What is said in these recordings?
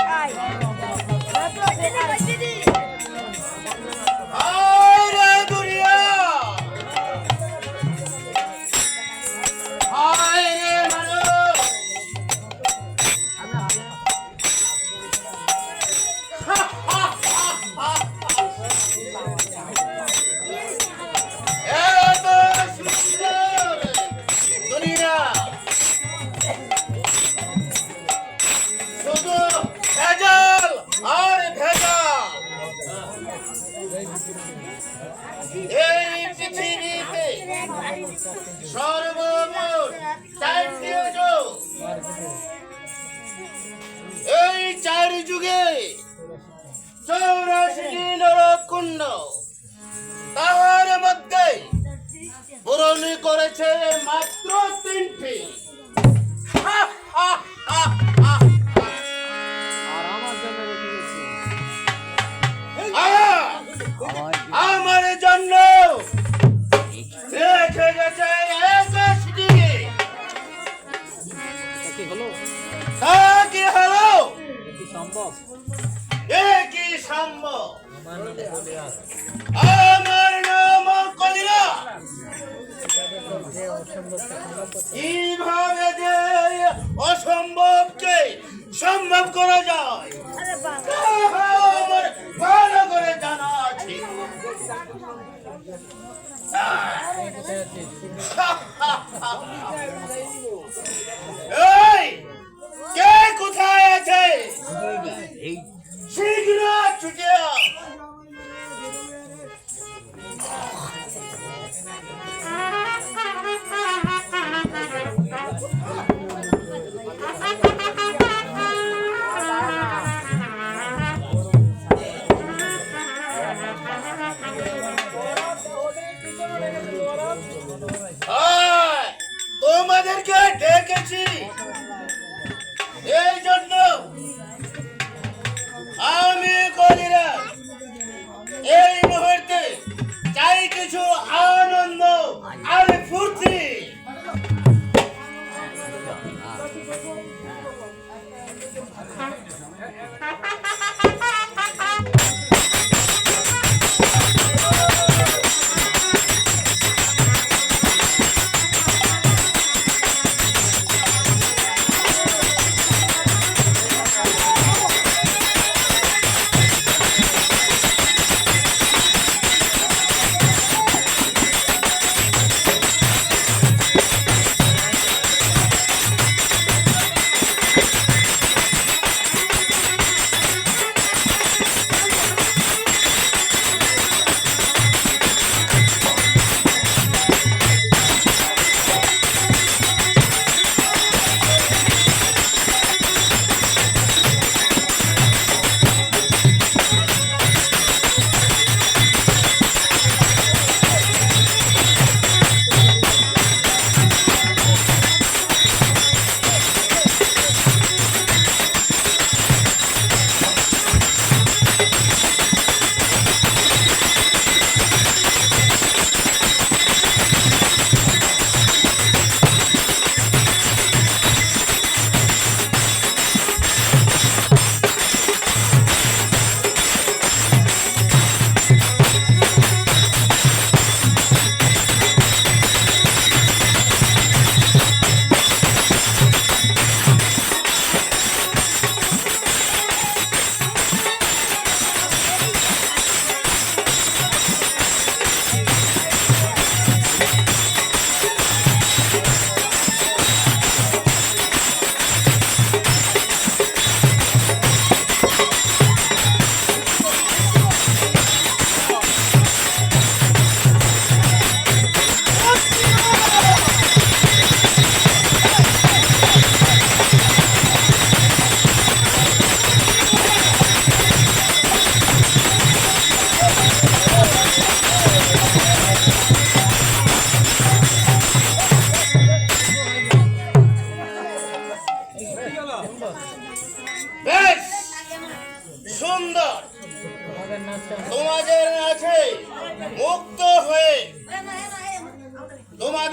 I. চৌরাশিটি নরকুণ্ড তাহার মধ্যে পূরণ করেছে মাত্র তিনটি। হা হা হা। আমার নাম কলিরা এইভাবে যে অসম্ভবকে সম্ভব করা যায় আমার ভালো করে জানা আছে। কে কোথায় আছে? শীঘ্র ছুটে তোমাদেরকে ডেকেছি।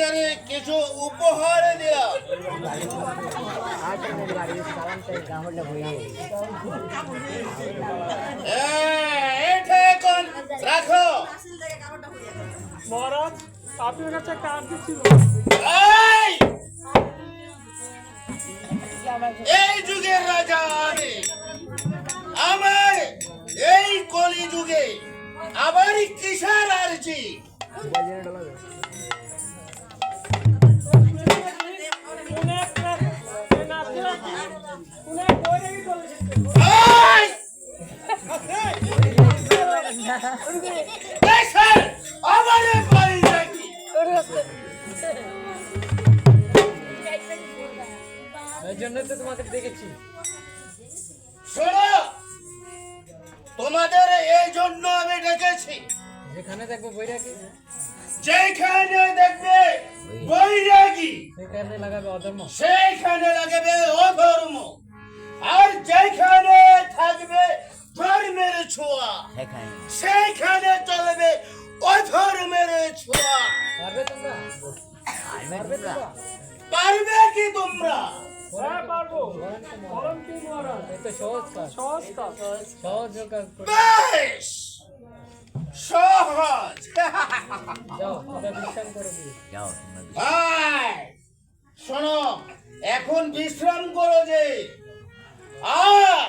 আপনাদের কিছু উপহার দিলাম হ্যাঁ, রাখো। এই! যুগের রাজা আমি। আমার এই কলি যুগে আবার কিসার আরজি? দেখেছি যেখানে দেখব বৈরাগী যেখানে দেখবে বৈরাগী লাগাবে সেইখানে লাগবে অধর্ম আর যেখানে থাকবে ধর্মের ছোঁয়া। সেইখানে চলবে অধর্মের ছোঁয়া। পারবে কি তোমরা? হ্যাঁ বেশ! সহজ। যাও তোমরা বিশ্রাম করে দিও। ভাই শোনো এখন বিশ্রাম করো যে। আর